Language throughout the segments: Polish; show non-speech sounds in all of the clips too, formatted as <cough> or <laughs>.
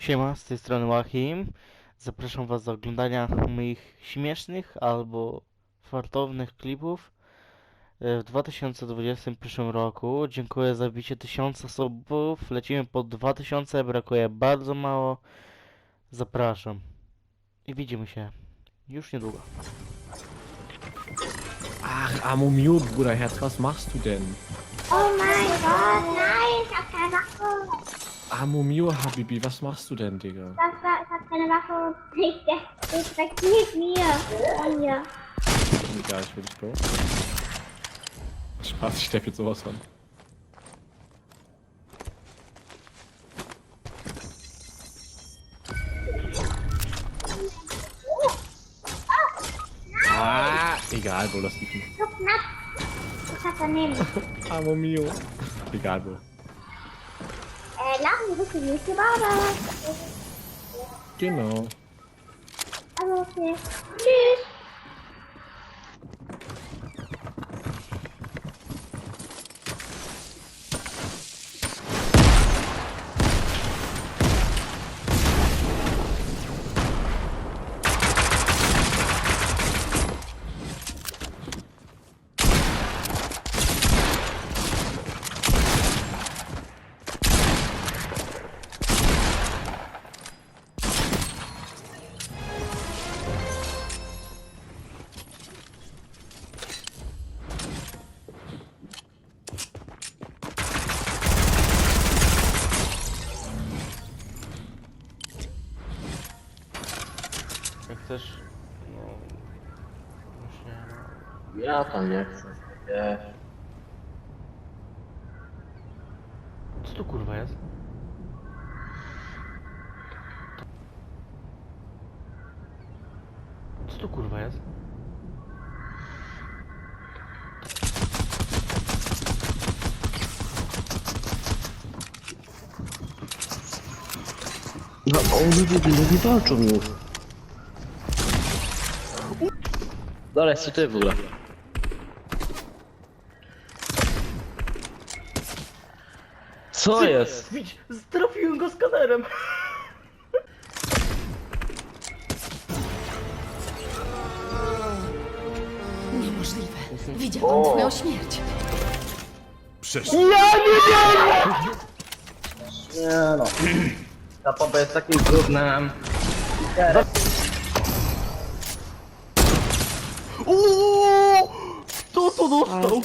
Siema, z tej strony Łachim. Zapraszam Was do oglądania moich śmiesznych albo fartownych klipów e, w 2021 roku. Dziękuję za bicie 1000 subów. Lecimy po 2000, brakuje bardzo mało. Zapraszam. I widzimy się już niedługo. Ach, Amo Mute, Bruder Herz, was machst du denn? Oh mein Gott, nein, ich hab keine Waffe. Mute, Habibi, was machst du denn, Digga? Das war, ich hab keine Waffe. Der, <laughs> ich weggeht mir. Mir. Egal, ich will dich go. Spaß, ich stepp jetzt sowas von. Ah, egal, Bro, das liegt nicht. So knapp. Ich hab daneben. <laughs> Amo Mio. Egal, Bro. Lachen ist nicht gebaut. Genau. Also, okay. Tschüss. Chcesz, no... Już nie ma. Ja tam nie chcę. Nie. Co to kurwa jest? Co to kurwa jest? No on ludzie, ludzie walczą już. Dobra, co ty w ogóle? Co jest? Widź, trafiłem go skanerem! Niemożliwe. Widział on twoją śmierć. Nie no. Ta pompa jest takim gównem. Uuuu! Kto to dostał?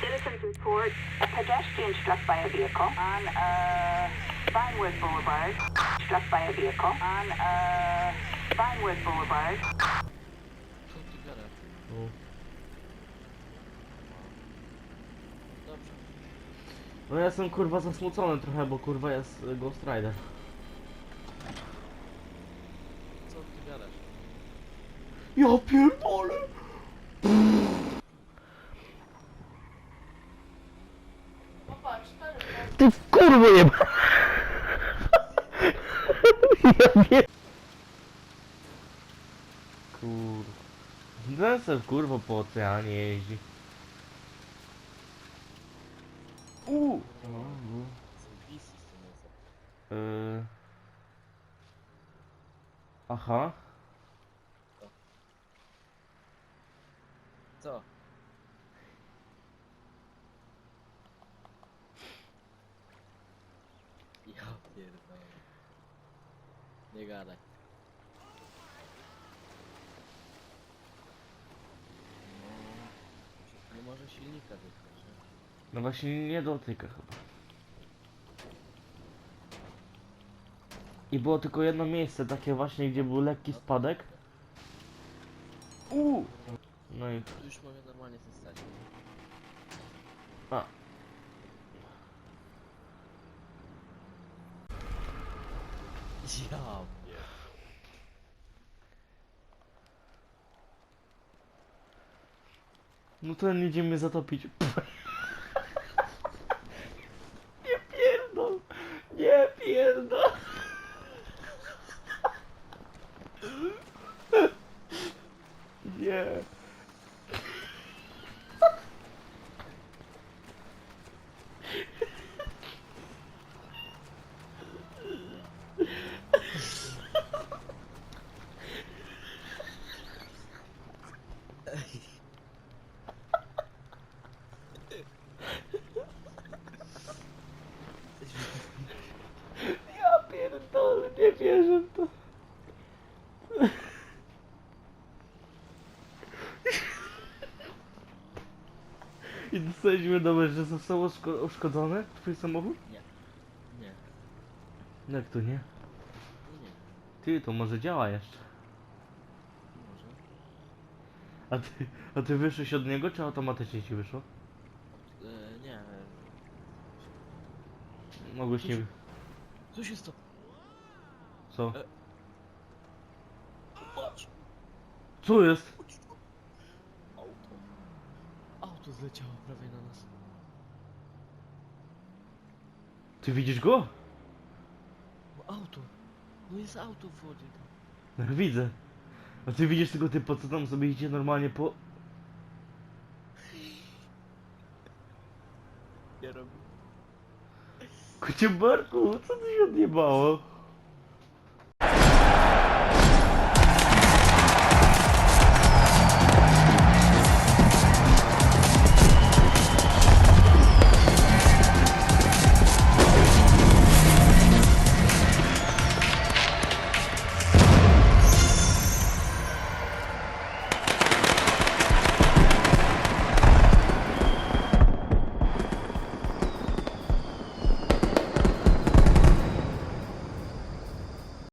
Citizens report a pedestrian struck by a vehicle on uh, Vinewood Boulevard. Struck by a vehicle on uh, Vinewood Boulevard. No ja jestem kurwa zasmucony trochę, bo kurwa jest y, Ghost Rider. Co ty gadasz? Ja pierdolę! Ty w kurwo nie Ja nie... Kur... Ten kurwa po oceanie jeździ. Uuu! Yy... Aha. Co? Ja pierdolę. Nie gadaj. No, nie może silnika nie? No właśnie nie dotyka chyba. I było tylko jedno miejsce takie właśnie, gdzie był lekki spadek. Uuu! No i... Tu już mogę normalnie sobie stać. A. Ja No ten zatopić. <laughs> Nie pierdol! Nie pierdol! <laughs> Nie. Dostaliśmy wiadomość, że został uszko- uszkodzony twój samochód? Nie. Jak to nie? Nie. Ty, to może działa jeszcze. Może. A ty, a ty wyszłeś od niego, czy automatycznie ci wyszło? E, nie. Mogłeś nie... Co się stało? Co? E. Co jest? Auto zleciało prawie na nas. Ty widzisz go? No auto. No jest auto w wodzie tam. No widzę. A ty widzisz tego typa, co tam sobie idzie normalnie po... Ja robię. Kucie Barku, co ty się odjebało?